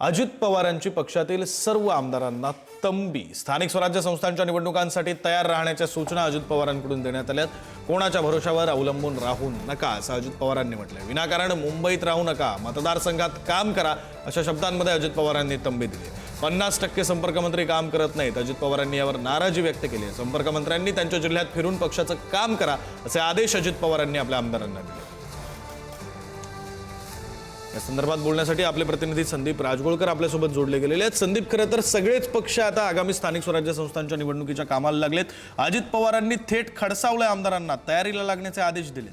अजित पवारांची पक्षातील सर्व आमदारांना तंबी. स्थानिक स्वराज्य संस्थांच्या निवडणुकांसाठी तयार राहण्याच्या सूचना अजित पवारांकडून देण्यात आल्यात. कोणाच्या भरोशावर अवलंबून राहू नका असं अजित पवारांनी म्हटलंय. विनाकारण मुंबईत राहू नका मतदारसंघात काम करा अशा शब्दांमध्ये अजित पवारांनी तंबी दिली. पन्नास टक्के संपर्कमंत्री काम करत नाहीत अजित पवारांनी यावर नाराजी व्यक्त केली आहे. संपर्कमंत्र्यांनी त्यांच्या जिल्ह्यात फिरून पक्षाचं काम करा असे आदेश अजित पवारांनी आपल्या आमदारांना दिले. या संदर्भात बोलण्यासाठी आपले प्रतिनिधी संदीप राजगोळकर आपल्यासोबत जोडले गेलेले आहेत. संदीप खरं तर सगळेच पक्ष आता आगामी स्थानिक स्वराज्य संस्थांच्या निवडणुकीच्या कामाला लागलेत. अजित पवारांनी थेट खडसावलंय आमदारांना. तयारीला लागण्याचे आदेश दिले.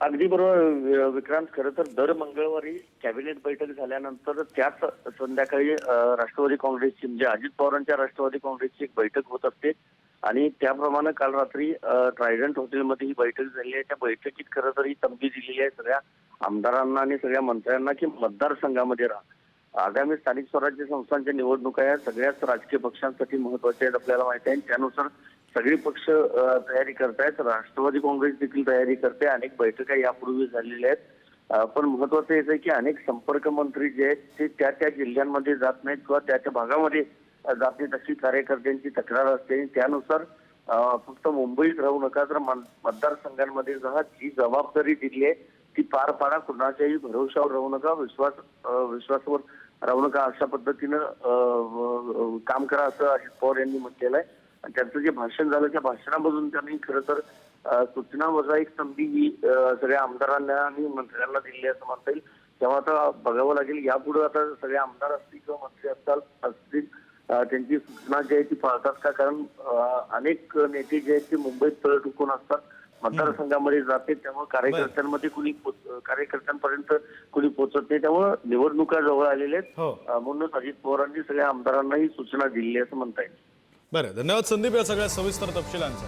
अगदी बरोबर. विक्रांत खरं तर दर मंगळवारी कॅबिनेट बैठक झाल्यानंतर त्याच संध्याकाळी राष्ट्रवादी काँग्रेसची म्हणजे अजित पवारांच्या राष्ट्रवादी काँग्रेसची एक बैठक होत असते. आणि त्याप्रमाणे काल रात्री ट्रायडंट हॉटेलमध्ये ही बैठक झाली आहे. त्या बैठकीत खरं तर ही तंबी दिलेली आहे सगळ्या. आमदारांना आणि सगळ्या मंत्र्यांना की मतदारसंघामध्ये राहा. आगामी स्थानिक स्वराज्य संस्थांच्या निवडणुका या सगळ्याच राजकीय पक्षांसाठी महत्त्वाच्या आहेत आपल्याला माहिती आहे. त्यानुसार सगळे पक्ष तयारी करतायत. राष्ट्रवादी काँग्रेस देखील तयारी करते. अनेक बैठका यापूर्वी झालेल्या आहेत. पण महत्वाचं हेच आहे की अनेक संपर्क मंत्री जे आहेत ते त्या त्या जिल्ह्यांमध्ये जात नाहीत किंवा त्या त्या भागामध्ये जात नाहीत. अशी कार्यकर्त्यांची तक्रार असते. आणि त्यानुसार फक्त मुंबईत राहू नका. तर मतदारसंघांमध्ये राहा जी जबाबदारी दिली आहे ती पार पाडा कुणाच्याही भरोशावर राहू नका विश्वास विश्वासावर राहू नका. अशा पद्धतीनं काम करा असं अजित पवार यांनी म्हटलेलं आहे. आणि त्यांचं जे भाषण झालं त्या भाषणामधून त्यांनी खरं तर सूचना वजा एक संधी ही सगळ्या आमदारांना आणि मंत्र्यांना दिली असं म्हणता येईल. तेव्हा आता बघावं लागेल यापुढे आता सगळे आमदार असतील किंवा मंत्री असतात असतील त्यांची सूचना जी आहे ती पाळतात का? कारण अनेक नेते जे आहेत ते मुंबईत तळ टुकून असतात. मतदारसंघामध्ये जाते त्यामुळे कार्यकर्त्यांमध्ये कुणी कार्यकर्त्यांपर्यंत कुणी पोचत नाही. त्यामुळे निवडणुका जवळ आलेल्या आहेत. हो. म्हणूनच अजित पवारांनी सगळ्या आमदारांना ही सूचना दिली असं म्हणता येईल. बरं धन्यवाद संदीप या सगळ्या सविस्तर तपशिलांचा.